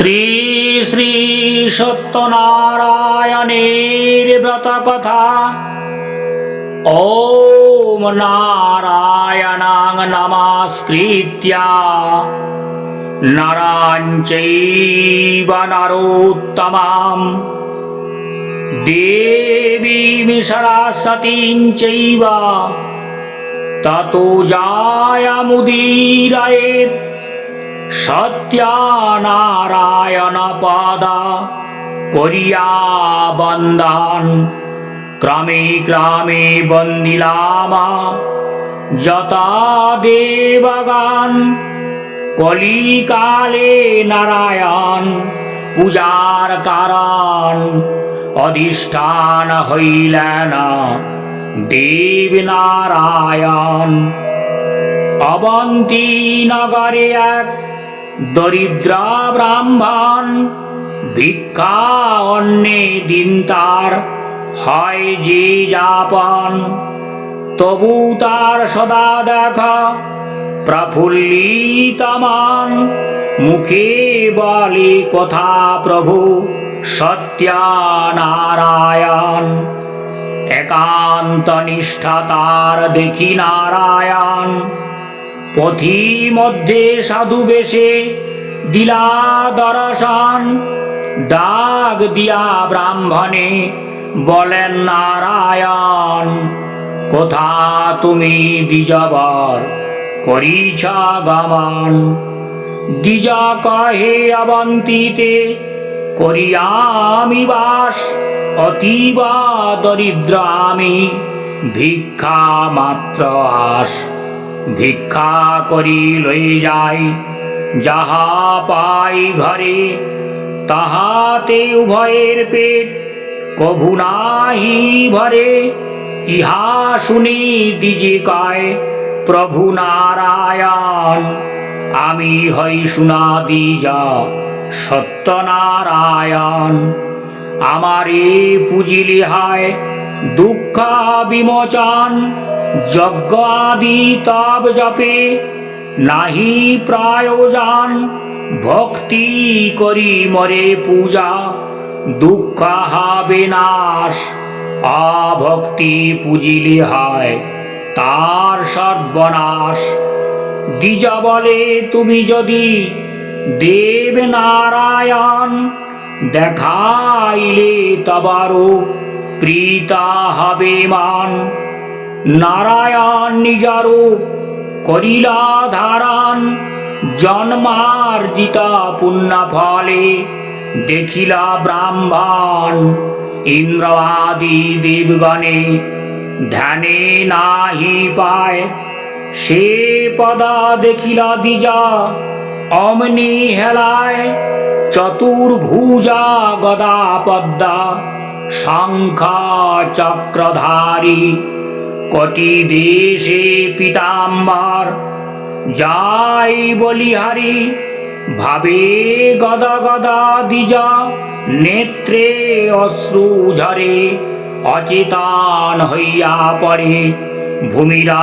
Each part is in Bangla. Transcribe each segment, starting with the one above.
শ্রী শ্রী সত্যনারায়ণের ব্রত কথা। ওম নারায়ণাং নমস্কৃত্যা। নরাঞ্চৈব নরোত্তমাম। দেবীম সরস্বতীং চৈব। ততো জায়ামুদীরয়েত সত্যানারায়ণ পদা করিয়া বন্দন ক্রমে ক্রমে বন্দিলামা যতা দেবগান। কলিকালে নারায়ণ পূজার কারণ অধিষ্ঠান হইলেন দেব নারায়ণ অবন্তী নগরে এক দরিদ্রা ব্রাহ্মণ ভিক্ষা অন্যে দিন তার, হয় যে যাপন। তবু তার সদা দেখা প্রফুল্লিতমান। মুখে বলে কথা প্রভু সত্যানারায়ণ। একান্ত নিষ্ঠা তার দেখি নারায়ণ। পথি মধ্যে সাধু বেশে দিলা দর্শন। ডাক দিয়া ব্রাহ্মণে বলেন, নারায়ণ, কোথা তুমি দ্বিজবর করিছ গমন। দ্বিজ কহে অবন্তীতে করিয়ামি বাস, অতীব দরিদ্র আমি, ভিক্ষা মাত্র আস। ভিক্ষা করি লই যাই, যাহা পাই ঘরে, তাহাতে উভয়ের পেট কভু নাহি ভরে। ইহা শুনি দিজি কয় প্রভু নারায়ণ, আমি হই শুনা দিজা সত্যনারায়ণ। আমারে পুজিলি হায় দুঃখ বিমোচন যজ্ঞ আদি তব জপে, নাহি প্রয়োজন ভক্তি করি মরে পূজা, দুঃখ হবে নাশ। অভক্তি পুজিলি হয় তার সর্বনাশ। দ্বিজ বলে, তুমি যদি দেব নারায়ণ, দেখাইলে তবারও প্রীতা হবে মান। নারায়ণ নিজরূপ করিলা ধারণ জন্মার্জিতা পুণ্য ফলে দেখিলা ব্রাহ্মণ ইন্দ্র আদি দেবগণে, ধ্যানে নাহি পায়, সে পদা দেখিলা দিজা অমনি হেলায়, চতুর্ভুজা গদা পদ্মা শঙ্খ চক্রধারী কটি দেশে পিতাম্বার। যাই বলিহারি ভাবে গদা গদা দিজা নেত্রে অশ্রু ঝরে, অচেতন হইয়া পড়ে, ভূমিরা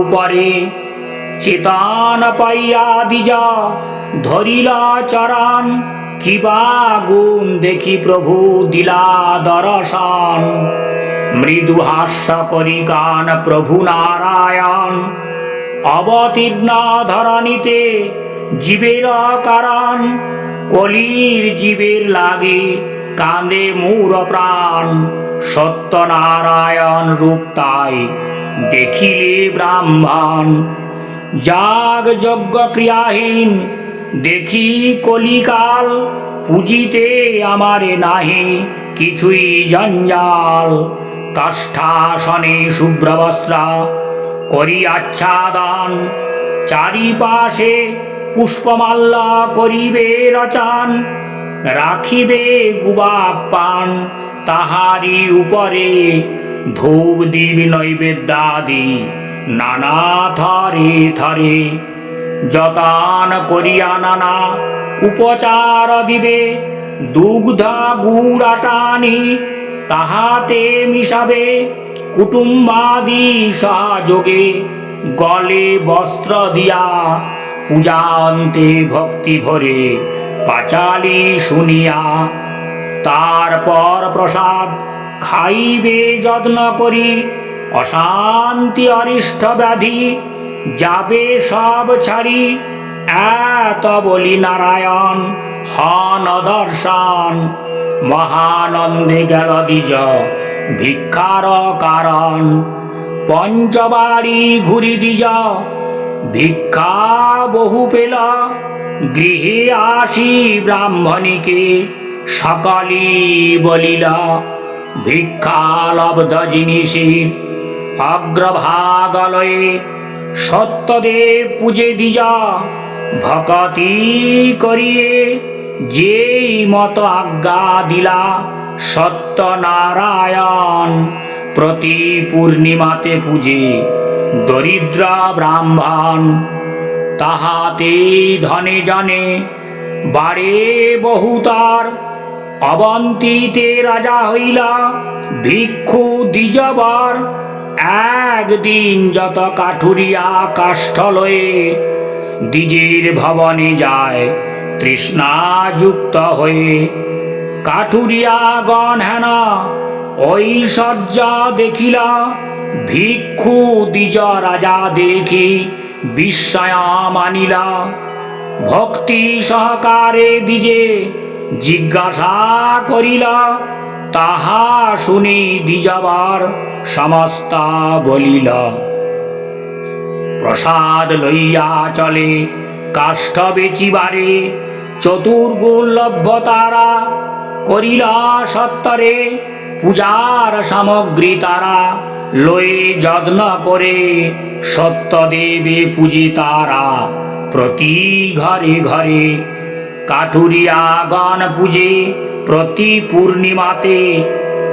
উপরে। চেতন পাইয়া দিজা ধরিলা চরণ কিবা গুণ দেখি প্রভু দিলা দর্শন। মৃদু হাস্য করি গান প্রভু নারায়ণ। অবতীর্ণ ধরণীতে জীবের কারণ কলির জীবের লাগে কাঁদে মূর প্রাণ। সত্যনারায়ণ রূপ তাই দেখিলে ব্রাহ্মণ। যাগ যজ্ঞ ক্রিয়াহীন, দেখি কলিকাল পুজিতে আমারে নাহি কিছুই জঞ্জাল। কাষ্ঠাসনে শুভ্রবস্ত্রা করি আচ্ছাদন চারিপাশে পুষ্পমাল্লা করিবে রচান, রাখিবে গুবাক পান তাহারি উপরে ধূপ দিব নৈবেদ্যাদি নানা থরে থরে। যতান করিয়া নানা উপচার দিবে, দুগ্ধা গুড় টানি তাহাতে মিশাবে কুটুম্বাদি সহযোগে গলে বস্ত্র দিয়া পূজান্তে ভক্তি ভরে পাঁচালি শুনিয়া। তারপর প্রসাদ খাইবে যত্ন করি, অশান্তি অরিষ্ট ব্যাধি যাবে সব ছাড়ি। এত বলি নারায়ণ, হন দর্শন মহানন্দে গেল দ্বিজ ভিক্ষার কারণ। পঞ্চবাড়ি ঘুরি দ্বিজ ভিক্ষা বহু পেল। গৃহে আসি ব্রাহ্মণীকে। সকালি বলিল, ভিক্ষা লব্ধ জিনিসের অগ্রভাগলয়ে সত্যদেব পূজে দিজা। ভকতি করিয়ে যেই মত আজ্ঞা দিলা সত্যনারায়ণ, প্রতি পূর্ণিমাতে পূজে দরিদ্র ব্রাহ্মণ তাহাতে ধনে জনে বাড়ে বহুতার। অবন্তীতে রাজা হইলা ভিক্ষু দ্বিজবার, একদিন যত কাঠুরিয়া কাষ্ঠলয়ে দ্বিজের ভবনে যায়। তৃষ্ণাযুক্ত হয়ে কাঠুরিয়া গণ হেন, ঐশ্বর্য দেখিলা, ভিক্ষু দ্বিজ রাজা দেখি বিস্ময় মানিলা। ভক্তি সহকারে দিজে জিজ্ঞাসা করিলা, তাহা শুনি দ্বিজবার সমস্তা বলিল। প্রসাদ লইয়া চলে কাষ্ঠ বেচিবারে চতুর্গুণ লভ্য তারা করিলা সত্তরে, পূজার সামগ্রী তারা লয়ে যত্ন করে সত্যদেবে পূজি তারা প্রতি ঘরে ঘরে। কাঠুরিয়া গণ পূজে প্রতি পূর্ণিমাতে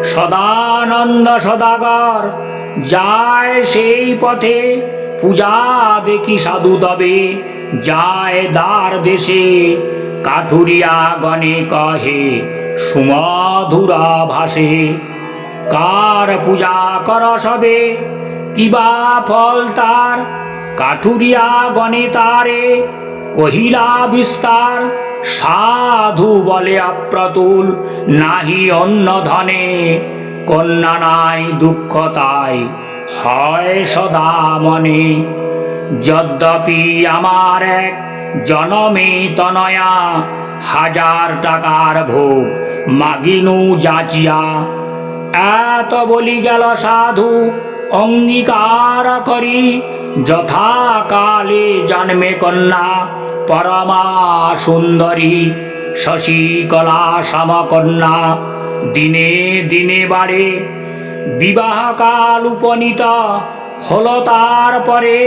সদানন্দ সদাগর যায় সেই পথে, পূজা দেখি সাধু তবে যায় দ্বার দেশে কাঠুরিয়া গণে কহে, সুমধুরা ভাসে। কার পূজা কর সবে? কিবা ফল তার? কাঠুরিয়া গণে তারে কহিলা বিস্তার। সাধু বলে অপ্রতুল নাহি অন্য ধনে। কন্যা নাই দুঃখ তাই, হয় সদা মনে। যদ্যপি আমার এক জনমে তনয়া, হাজার টাকার ভোগ মাগিনু যাচিয়া। এত বলি গেল সাধু, অঙ্গীকার করি, যথাকালে জন্মে কন্যা, পরমা সুন্দরী শশীকলা সমকন্যা, দিনে দিনে বাড়ে, বিবাহকাল উপনীত হল তার পরে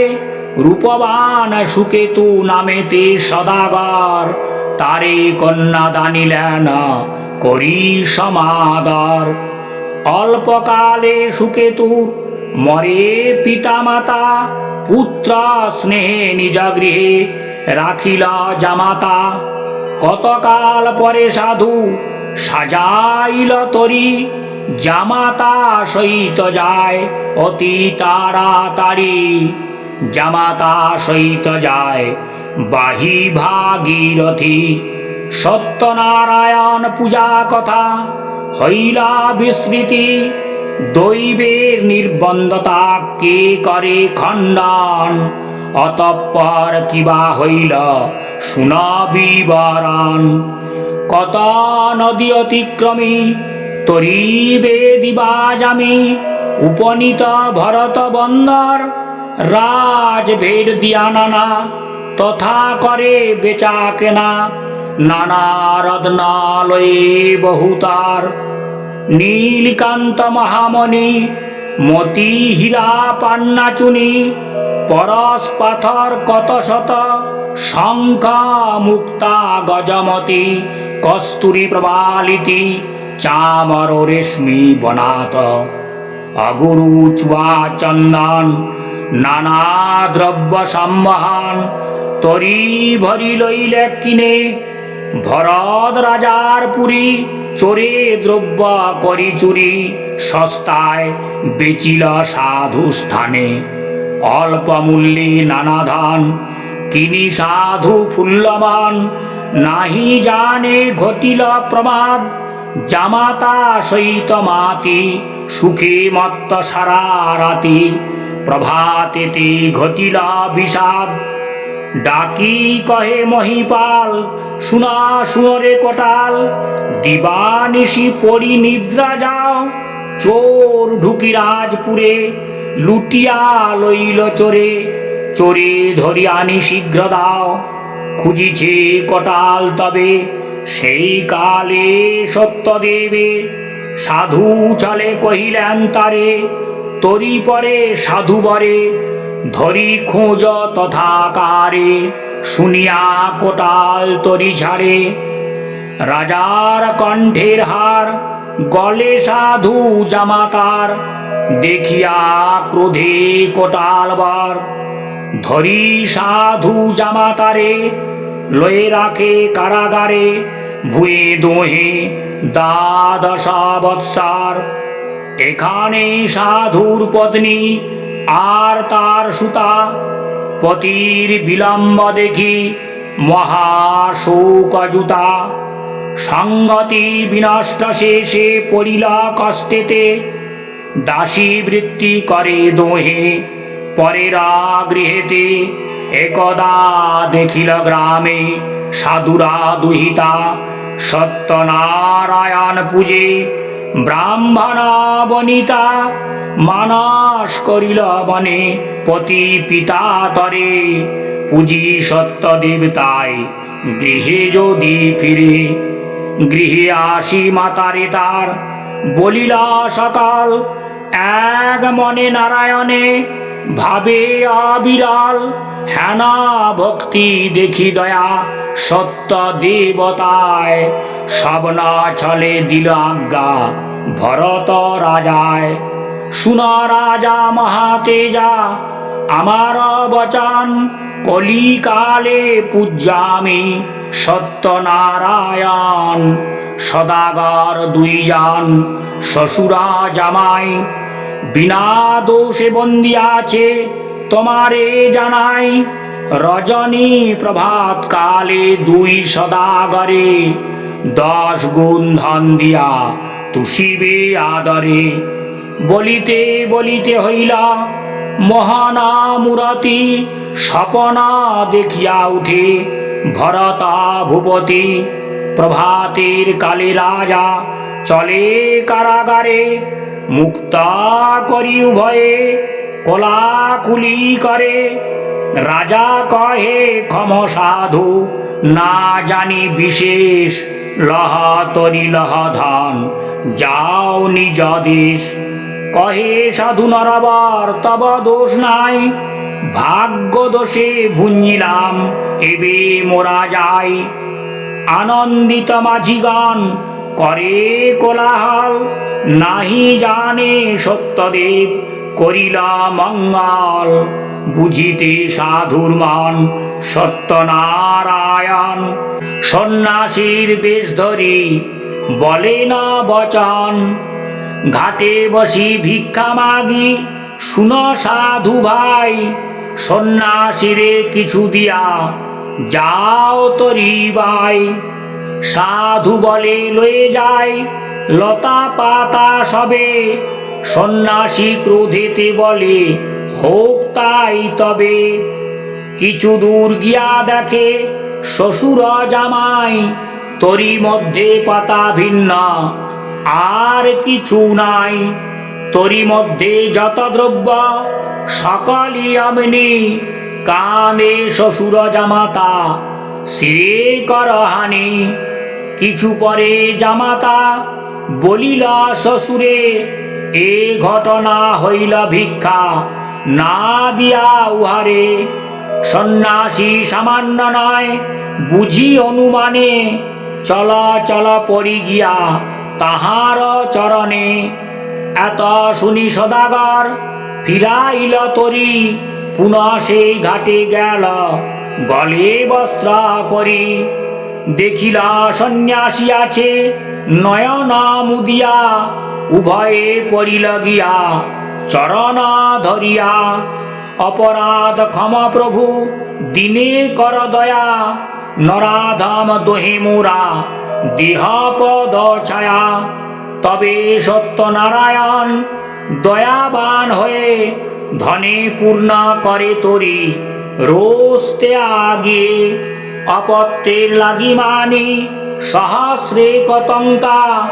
রূপবান সুকেতু নামেতে সদাগর। তারে কন্যা দানিলেন করি সমাদর। অল্পকালে সুকেতু মরে পিতামাতা, পুত্র স্নেহে নিজ গৃহে রাখিল জামাতা। কতকাল পরে সাধু সাজাইল তরি, জামাতা সহিত যায় অতি তাড়াতাড়ি জামাতা সহিত যায়। বাহি ভাগীরথী, সত্যনারায়ণ পূজা কথা, হইলা বিস্মৃতি, দৈবের নির্বন্ধতা কে করে খণ্ডন? অতঃপর কিবা হইল শুন কত নদী অতিক্রমী, তরিবে দিবাজ আমি উপনীত ভরত বন্দর রাজ ভেদ দিয়া নানা তথা করে বেচা কেনা নানা রত্নালয়ে বহুতার, নীলকান্ত মহামণি, মতি হীরা পান্নাচুনি পরশ পাথর কত শত, শঙ্খা মুক্তা গজমতি, কস্তুরী প্রবালিতি, চামর রেশমি বনাত, অগুরু চুয়া চন্দন নানা দ্রব্য সম্বহান তরি ভরি লইলে কিনে, ভরত রাজার পুরী চোরে দ্রব্য করি চুরি, সস্তায় বেচিল সাধু স্থানে। অল্প মূল্যে নানা ধান কিনি সাধু ফুল্লমান নাহি জানে ঘটিল প্রমাদ, জামাতা সহিত মাতি, সুখে মত্ত সারা রাতি প্রভাতেতে ঘটিল বিষাদ। ডাকি কহে মহিপাল, শুনা শুনরে কোটাল, দিবানিশি পড়ি নিদ্রা যাও। চোর ঢুকি রাজপুরে লুটিয়া লইল চোরে চোরে ধরি আনি শীঘ্র দাও। খুঁজিছে কটাল তবে, সেই কালে সত্য দেবে সাধু চলে কহিলেন তারে তরি পরে, সাধু বরে ধরি খোঁজ তথাকারে, শুনিয়া কোটাল তরি ছাড়ে। রাজার কণ্ঠের হার, গলে সাধু জামাতার, দেখিয়া ক্রোধে কোটালবার ধরি সাধু জামাতারে, লয়ে রাখে কারাগারে, ভুয়ে দোহে দ্বাদশ বৎসার। এখানে সাধুর পত্নী আর তার সুতা। পতির বিলম্ব দেখি মহাশোকজুতা সঙ্গতি বিনষ্ট শেষে পড়িলা কষ্টেতে। দাসী বৃত্তি করে দোহে পরেরা গৃহেতে। একদা দেখিল গ্রামে সাধুরা দুহিতা। সত্যনারায়ণ পূজে ব্রাহ্মণা বনিতা, মানস করিল বনে পতি পিতা তরে। পুজি সত্য দেবতায় গৃহে যদি ফিরে, গৃহে আসি মাতারে তার। বলিলা সকাল, এক মনে নারায়ণে ভাবে আবিরাল হেনা ভক্তি দেখি দয়া সত্য দেবতায়। সবনা ছলে দিল আজ্ঞা ভরত রাজায়। শুনা রাজা মহাতেজা, আমার বচন কলিকালে পূজ্যামি সত্যনারায়ণ। সদাগর দুইজন শ্বশুরা জামাই বিনা দোষে বন্দি আছে, তোমারে জানাই রজনী প্রভাত কালে দুই সদাগরে, দশ গুণ ধন দিয়া তুষিবে আদরে। বলিতে বলিতে হইলা মহানা মুরতি স্বপনা দেখিয়া উঠে, ভরতা ভূপতি প্রভাতের কালে রাজা চলে কারাগারে। মুক্তা করি উভয়ে কোলাকুলি করে। রাজা কহে, ক্ষম সাধু, না জানি বিশেষ লহ তরি লহ ধান, যাও নিজ দেশ। কহে সাধু নরবর, তব দোষ নাই। ভাগ্য দোষে ভুঞ্জিলাম, এবে মোরা যাই। আনন্দিত মাঝিগণ করে কোলাহল, নাহি জানে সত্যদেব, করিলা মঙ্গল। বুঝিতে সাধুর মান, সত্যনারায়ণ। সন্ন্যাসীর বেশ ধরি, বলে না বচন। ঘাটে বসি ভিক্ষা মাগি, শুন সাধু ভাই, সন্ন্যাসীরে কিছু দিয়া, যাও তরি বাই সাধু বলে লয়ে যায়, লতা পাতা সবে। সন্ন্যাসী ক্রোধেতে বলে, হোক তাই তবে। কিছু দূর গিয়া দেখে, শ্বশুর জামাই, তরি মধ্যে পাতা ভিন্ন, আর কিছু নাই। তরি মধ্যে যত দ্রব্য, সকলই অমনি। কানে শ্বশুর জামাতা শ্রী করহানি। কিছু পরে জামাতা, বলিলা শ্বশুরে, এ ঘটনা হইল ভিক্ষা, না দিয়া উহারে। সন্ন্যাসী সামান্য নয়, বুঝি অনুমানে, চল চল পড়ি গিয়া তাহার চরণে। এত শুনি সদাগর, ফিরাইল তরি, পুনঃ সেই ঘাটে গেল, গলে বস্ত্র করি। দেখিলা সন্ন্যাসী আছে নয়ন মুদিয়া উভয়ে পড়িল গিয়া চরণ ধরিয়া অপরাধ ক্ষমা প্রভু, দিনে কর দয়া, নরাধম দোহে মোরা, দেহপদ ছায়া। তবে সত্যনারায়ণ, দয়াবান হয়ে ধনে পূর্ণ করে তরি, রোস্তে আগে অপত্যের লাগি মানি, সহস্রে কতঙ্কা,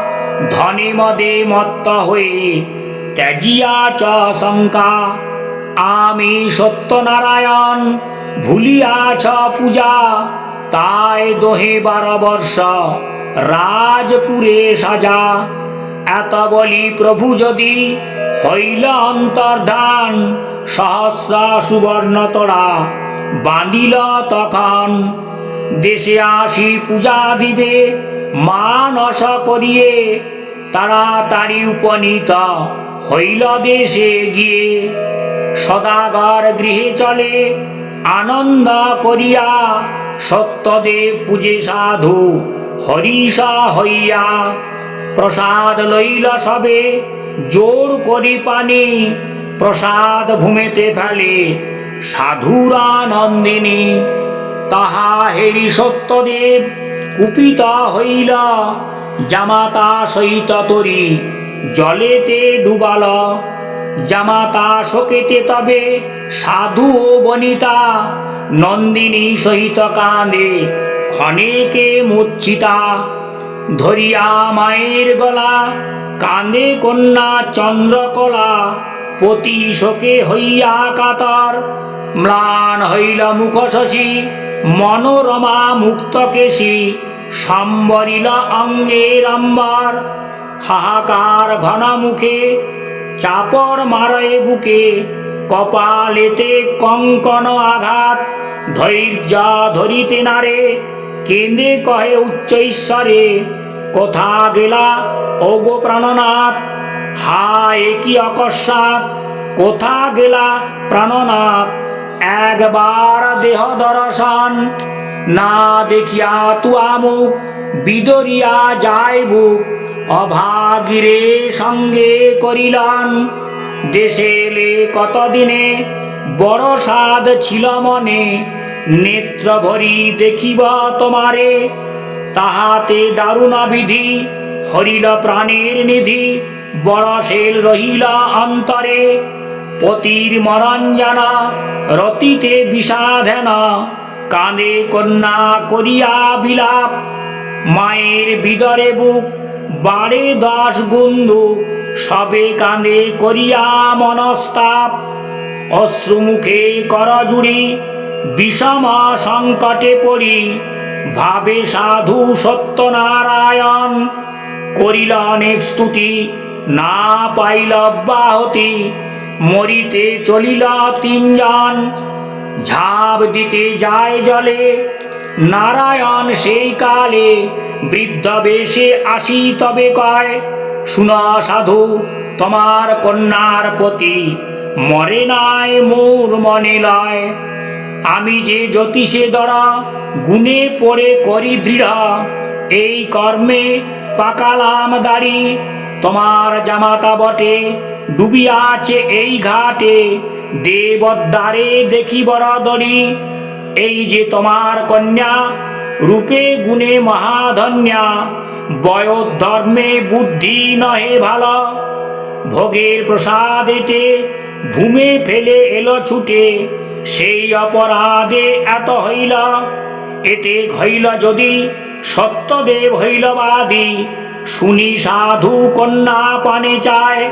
ধনে মদে মত্ত হয়ে ত্যাজিয়া চ শঙ্কা। আমি সত্যনারায়ণ ভুলিয়াছ পূজা, তাই দোহে বারো বর্ষ, রাজপুরে সাজা। এত বলি প্রভু যদি হইল অন্তর্ধান, সহস্র সুবর্ণ তোরা বাঁধিল তখন। দেশে আসি পূজা দিবে, মানস করিয়ে তাড়াতাড়ি উপনীত হইল দেশে গিয়ে। সদাগর গৃহে চলে, আনন্দ করিয়া সত্যদেব পূজে সাধু হরিষা হইয়া। প্রসাদ লইল সবে, জোর করি পানি, প্রসাদ ভূমেতে ফেলে সাধুরা নন্দিনী তাহা হেরি সত্যদেব কুপিত হইল, জামাতা সহিত তরি জলেতে ডুবাল। জামাতা শোকেতে তবে সাধু ও বনিতা, নন্দিনী সহিত কাঁদে, ক্ষণেকে মূর্ছিতা ধরিয়া মায়ের গলা, কাঁদে কন্যা চন্দ্রকলা, পতি শোকে হইয়া কাতর। ম্লান হইল মুখ শশী মনোরমা মুক্ত কেশী সম্বরিল অঙ্গের অম্বর। হাহাকার ঘন মুখে চাপর মারয়ে বুকে, কপালেতে কঙ্কন আঘাত, ধৈর্য ধরিতে নারে, কেঁদে কহে উচ্চ ঈশ্বরে, কোথা গেলা ওগো প্রাণনাথ? হায় কি অকস্মাৎ? কোথা গেলা প্রাণনাথ? একবার দেহ দর্শন। না দেখিয়া তু আমুক, বিদরিয়া যায় বুক অভাগিরে সঙ্গে করিলান দেশে এলে কতদিনে বড় সাদ ছিল মনে। নেত্র ভরি দেখিব তোমারে, তাহাতে দারুণ বিধি। হরিল প্রাণের নিধি বরশেল রহিল অন্তরে। পতির মরণ জানা, রতিতে বিষাধেন, কাঁদে কন্যা করিয়া বিলাপ। মায়ের বিদরে বুক, বাড়ে দশ গুন্দু সবে কাঁদে করিয়া মনস্তাপ। অশ্রুমুখে করজুড়ি বিষম সংকটে পড়ি, ভাবে সাধু সত্যনারায়ণ। করিল অনেক স্তুতি, না পাইল অব্যাহতি মরিতে চলিল তিনজন। ঝাঁপ দিতে যায় জলে। নারায়ণ সেই কালে বৃদ্ধ বেশে আসি তবে কয়, শুনা সাধু, তোমার কন্যার প্রতি মরে নাই মোর মনে লয়। আমি যে জ্যোতিষে দরা গুণে পড়ে করি দৃঢ়। এই কর্মে পাকালাম দাড়ি, তোমার জামাতা বটে ডুবিয়া আছে এই ঘাটে, দেবদ্বারে দেখি বড় দড়ি এই যে তোমার কন্যা, রূপে গুণে মহাধন্যা বয়োধর্মে ধর্মে বুদ্ধি নহে ভালো। ভোগের প্রসাদেতে ভূমে ফেলে এলো ছুটে, সেই অপরাধে এত হইল। এতে হইল যদি সত্যদেব হইল বাদী, শুনি সাধু কন্যা পানে চায়।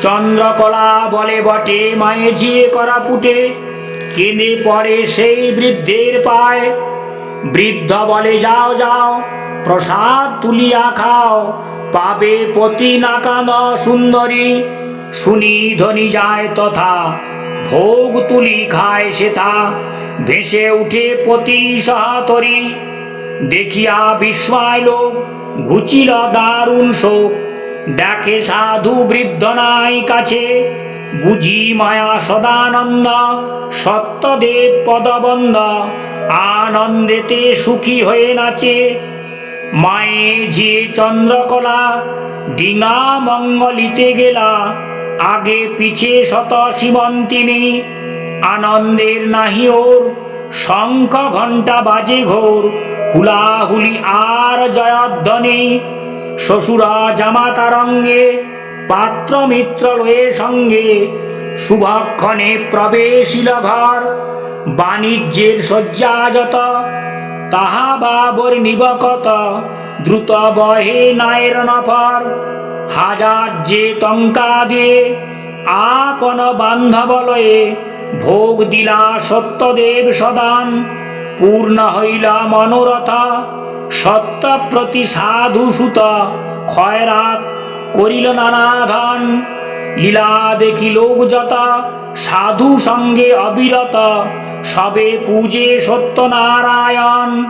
চন্দ্রকলা বলে বটে, মায়ে ঝিয়ে করা পুটে। কেনে পড়ে সেই বৃদ্ধের পায়। বৃদ্ধ বলে, যাও যাও, প্রসাদ তুলিয়া খাও, পাবে পতি নাকান সুন্দরী। শুনি ধনী যায় তথা, ভোগ তুলি খায় সেথা ভেসে উঠে পতি সহাতরি। দেখিয়া বিস্ময় লোক, ঘুচিল দারুণ শোক। দেখে সাধু বৃদ্ধ নাই কাছে। বুঝি মায়া সদানন্দ, সত্যদেব পদবন্ধ আনন্দেতে সুখী হয়ে নাচে। মায়ে ঝি চন্দ্রকলা, ডিঙা মঙ্গলিতে গেলা, আগে পিছে শত সীমন্তিনী আনন্দের নাহি ওর, শঙ্খ ঘণ্টা বাজে ঘোর, হুলাহুলি আর জয়ধ্বনি। শ্বশুরা জামাতা রঙ্গে পাত্র মিত্র লয়ে সঙ্গে, শুভক্ষণে প্রবেশিল ঘর, বাণিজ্যের শয্যা যত তাহা বাবর নিবকত দ্রুত বহে নায়ের নফর, হাজার যে টঙ্কা দিয়ে আপন বান্ধব লয়ে ভোগ দিলা সত্যদেব সদান, পূর্ণ হইলা মনোরথ সত্য প্রতি সাধু সুত ক্ষয়রাত করিল নানা ধন লীলা দেখি লোক যত সাধু সঙ্গে অবিরত। সবে পূজে সত্যনারায়ণ।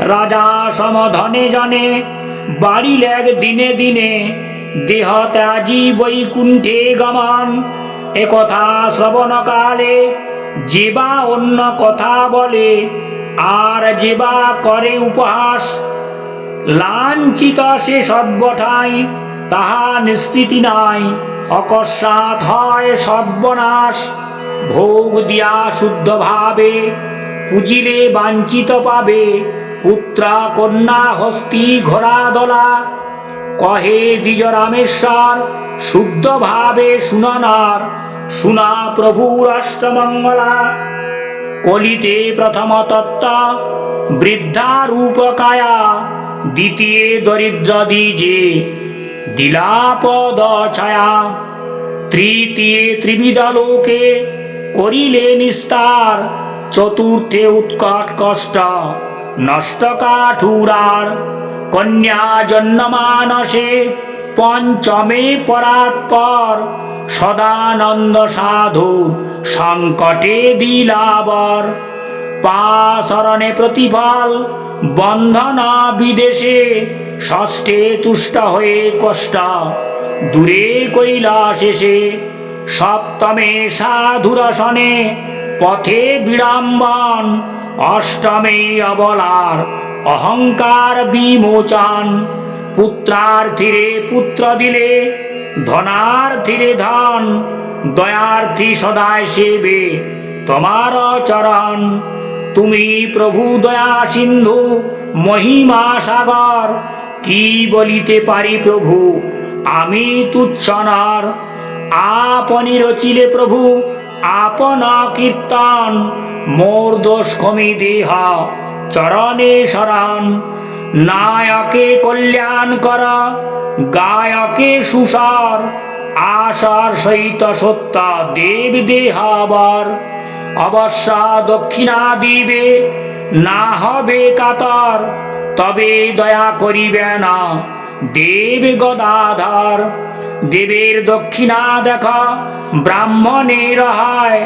রাজা সমধনে জনে বাড়ি লেগ দিনে দিনে। দেহ ত্যাজি বৈকুণ্ঠে গমন। একথা শ্রবণকালে যেবা অন্য কথা বলে। আর যেবা করে উপহাস, লাঞ্ছিত সে সর্বঠাই, তাহা নিষ্কৃতি নাই। অকস্মাৎ হয় সর্বনাশ, ভোগ দিয়া শুদ্ধ ভাবে, পুজিলে বাঞ্ছিত পাবে, পুত্রা কন্যা হস্তি ঘোড়া দলা। কহে দ্বিজ রামেশ্বর শুদ্ধ ভাবে শুনানার, শুনা প্রভুর অষ্টমঙ্গলা। কলিতে প্রথম তত্ত্ব বৃদ্ধা রূপকায়া দ্বিতীয় দরিদ্র দ্বিজে দিলাপদ ছায়া তৃতীয় ত্রিবিধ লোকে করিলে নিস্তার, চতুর্থে উৎকট কষ্ট নষ্ট কাঠুরার কন্যা জন্মমানসে পঞ্চমে পরাৎপর সদানন্দ সাধু সংকটে দিলাবর পাশরণে প্রতিফল বন্ধনা বিদেশে, ষষ্ঠে তুষ্ট হয়ে কষ্ট, দূরে কৈলাসেসে সপ্তমে সাধুরসনে পথে বিড়ম্বন, অষ্টমে অবলার অহংকার বিমোচন। পুত্রার্থিরে পুত্র দিলে ধনার্থিরে ধন দয়ার্থী সদায় সেবে তোমার চরণ। তুমি প্রভু দয়া সিন্ধু, মহিমা সাগর, কি বলিতে পারি প্রভু? আমি তুচ্ছনার আপনি রচিলে প্রভু, আপন কীর্তন। মোর দোষ কমি দেহ, চরণে শরণ। নায়কে কল্যাণ কর গায়কে সুসার, আশার সহিত সত্য দেব দেহাবার। অবশ্য দক্ষিণা দিবে, না হবে কাতর, তবে দয়া করিবে না, দেব গদাধর। দেবের দক্ষিণা দেখ ব্রাহ্মণের হয়,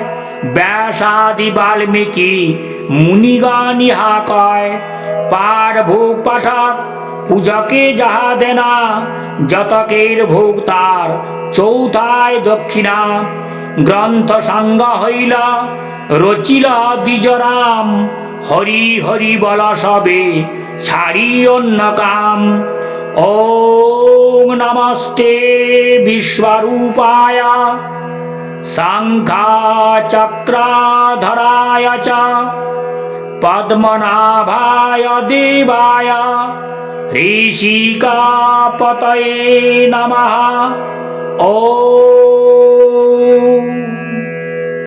ব্যাসাদি বাল্মীকি মুনিগণ ইহা কয়। পার ভোগ পাঠক পূজাকে যাহা দেনা যতকের ভোগ তার। চৌথায় দক্ষিণা গ্রন্থ সাঙ্গ হইল, রচিল দ্বিজরাম। হরি হরি বল সবে, ছাড়ি অন্য কাম। ও নমস্তে বিশ্বরূপায়। সাংখ্যা চক্রাধরায় চ। পদ্মনাভায় দেবায়। ऋषिकापतये नमः ॐ